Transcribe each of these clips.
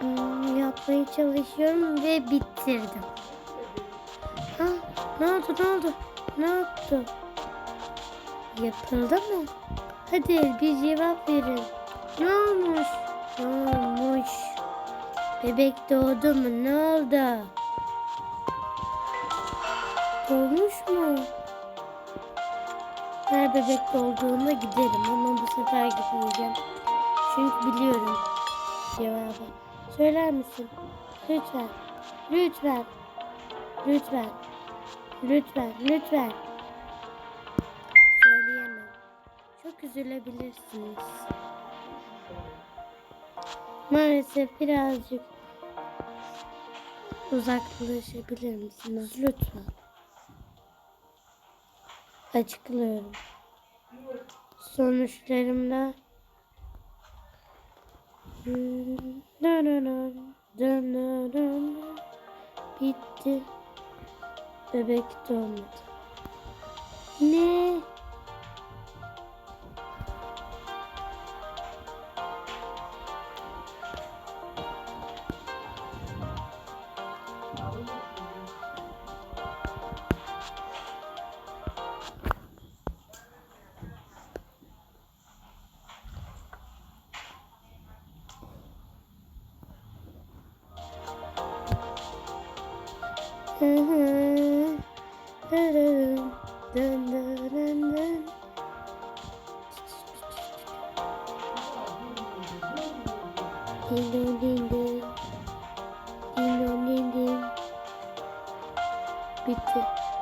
Hmm, yapmaya çalışıyorum ve bitirdim. Ha, ne oldu ne oldu? Ne oldu? Yapıldı mı? Hadi bir cevap verin. Ne olmuş? Ne olmuş? Bebek doğdu mu? Ne oldu? Doğmuş mu? Her bebek doğduğunda giderim ama bu sefer gitmeyeceğim. Çünkü biliyorum cevabı. Söyler misin? Lütfen. Lütfen. Lütfen. Lütfen. Lütfen. Söyleyemem. Çok üzülebilirsiniz. Maalesef birazcık uzaklaşabilir misiniz? Lütfen. Açıklıyorum. Sonuçlarımda bitti. Bebek doğmadı. Ne? Hı hı. Dırırın, dın dırın dın. Din don din din. Din don din din. Bitti.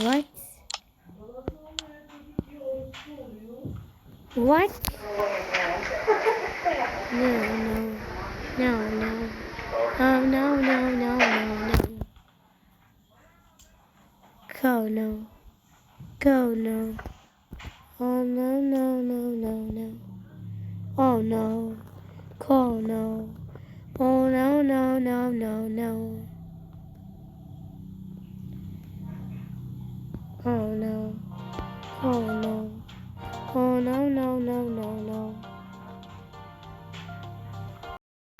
What? What? No, no, no, no. Oh, no, no, no, no, no. Go, no. Go, no. Oh, no, no, no, no, no. Oh, no. Go, no. Oh, no, no, no, no, no. Oh no. Oh no. Oh no, no, no, no, no.